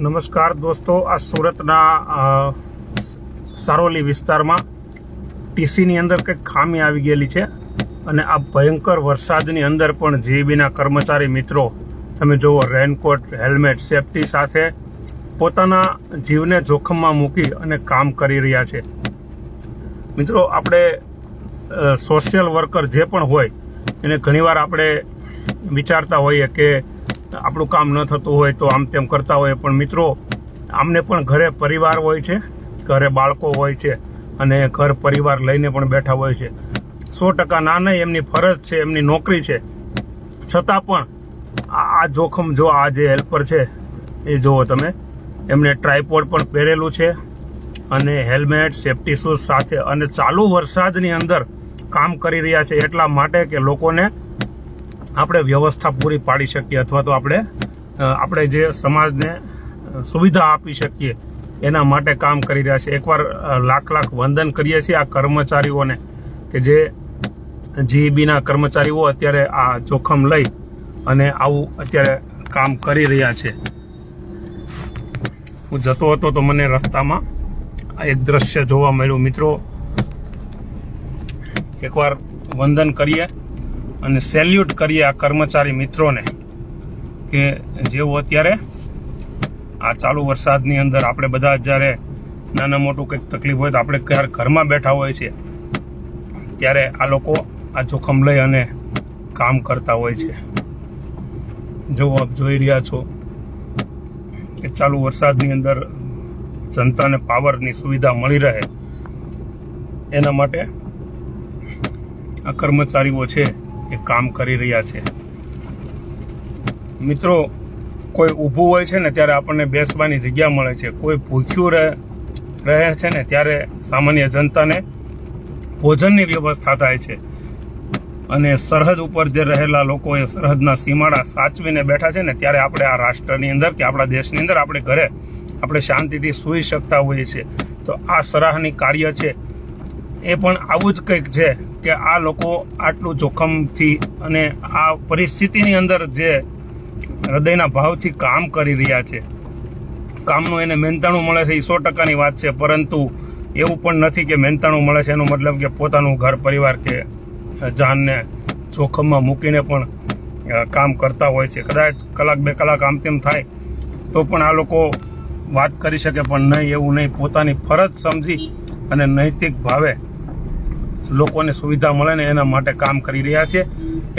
નમસ્કાર દોસ્તો, આ સુરતના સારોલી વિસ્તારમાં ટીસીની અંદર કંઈક ખામી આવી ગયેલી છે અને આ ભયંકર વરસાદની અંદર પણ જીબીના કર્મચારી મિત્રો, તમે જુઓ, રેનકોટ, હેલ્મેટ, સેફટી સાથે પોતાના જીવને જોખમમાં મૂકી અને કામ કરી રહ્યા છે. મિત્રો, આપણે સોશિયલ વર્કર જે પણ હોય, એને ઘણીવાર આપણે વિચારતા હોઈએ કે આપણું કામ ન થતું હોય તો આમ તેમ કરતા હોય. પણ મિત્રો, આમને પણ ઘરે પરિવાર હોય છે, ઘરે બાળકો હોય છે અને ઘર પરિવાર લઈને પણ બેઠા હોય છે. સો ટકા ના નહીં, એમની ફરજ છે, એમની નોકરી છે. છતાં પણ આ જોખમ જો આ જે હેલ્પર છે, એ જુઓ તમે. એમને ટ્રાયપોડ પણ પહેરેલું છે અને હેલ્મેટ, સેફટી શૂઝ સાથે અને ચાલુ વરસાદની અંદર કામ કરી રહ્યા છે એટલા માટે કે લોકોને આપણે વ્યવસ્થા પૂરી પાડી શકીએ અથવા તો આપણે આપણે જે સમાજને સુવિધા આપી શકીએ, એના માટે કામ કરી રહ્યા છે. એકવાર લાખ લાખ વંદન કરીએ છીએ આ કર્મચારીઓને કે જે જીઈબીના કર્મચારીઓ અત્યારે આ જોખમ લઈ અને આવું અત્યારે કામ કરી રહ્યા છે. હું જતો હતો તો મને રસ્તામાં એક દ્રશ્ય જોવા મળ્યું. મિત્રો, એકવાર વંદન કરીએ. અને સેલ્યુટ કરીએ આ કર્મચારી મિત્રોને કે જેઓ અત્યારે આ ચાલુ વરસાદની અંદર આપણે બધા જ્યારે નાના મોટું કંઈક તકલીફ હોય તો આપણે ક્યારે ઘરમાં બેઠા હોય છે, ત્યારે આ લોકો આ જોખમ લઈ અને કામ કરતા હોય છે. જો આપ જોઈ રહ્યા છો કે ચાલુ વરસાદની અંદર જનતાને પાવરની સુવિધા મળી રહે, એના માટે આ કર્મચારીઓ છે એ કામ કરી રહ્યા છે. મિત્રો, કોઈ ઊભું હોય છે ને, ત્યારે આપણને બેસવાની જગ્યા મળે છે. કોઈ ભૂખ્યું રહે રહે છે ને, ત્યારે સામાન્ય જનતાને ભોજનની વ્યવસ્થા થાય છે. અને સરહદ ઉપર જે રહેલા લોકો એ સરહદના સીમાડા સાચવીને બેઠા છે ને, ત્યારે આપણે આ રાષ્ટ્રની અંદર કે આપણા દેશની અંદર આપણે ઘરે આપણે શાંતિથી સૂઈ શકતા હોઈએ છીએ. તો આ સરાહની કાર્ય છે. એ પણ આવું જ કંઈક છે કે આ લોકો આટલું જોખમથી અને આ પરિસ્થિતિની અંદર જે હૃદયના ભાવથી કામ કરી રહ્યા છે. કામનું એને મહેનતાણું મળે છે, એ સો ટકાની વાત છે, પરંતુ એવું પણ નથી કે મહેનતાણું મળે છે, એનો મતલબ કે પોતાનું ઘર, પરિવાર કે જાનને જોખમમાં મૂકીને પણ કામ કરતા હોય છે. કદાચ કલાક બે કલાક આમ તેમ થાય, તો પણ આ લોકો વાત કરી શકે, પણ નહીં, એવું નહીં. પોતાની ફરજ સમજી અને નૈતિક ભાવે લોકોને સુવિધા મળે ને એના માટે કામ કરી રહ્યા છે.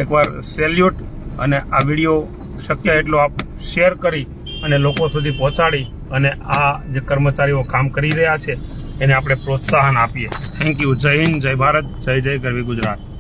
એકવાર સેલ્યુટ અને આ વીડિયો શક્ય એટલો આપ શેર કરી અને લોકો સુધી પહોંચાડી અને આ જે કર્મચારીઓ કામ કરી રહ્યા છે, એને આપણે પ્રોત્સાહન આપીએ. થેન્ક યુ જય હિન્દ, જય ભારત, જય જય ગરવી ગુજરાત.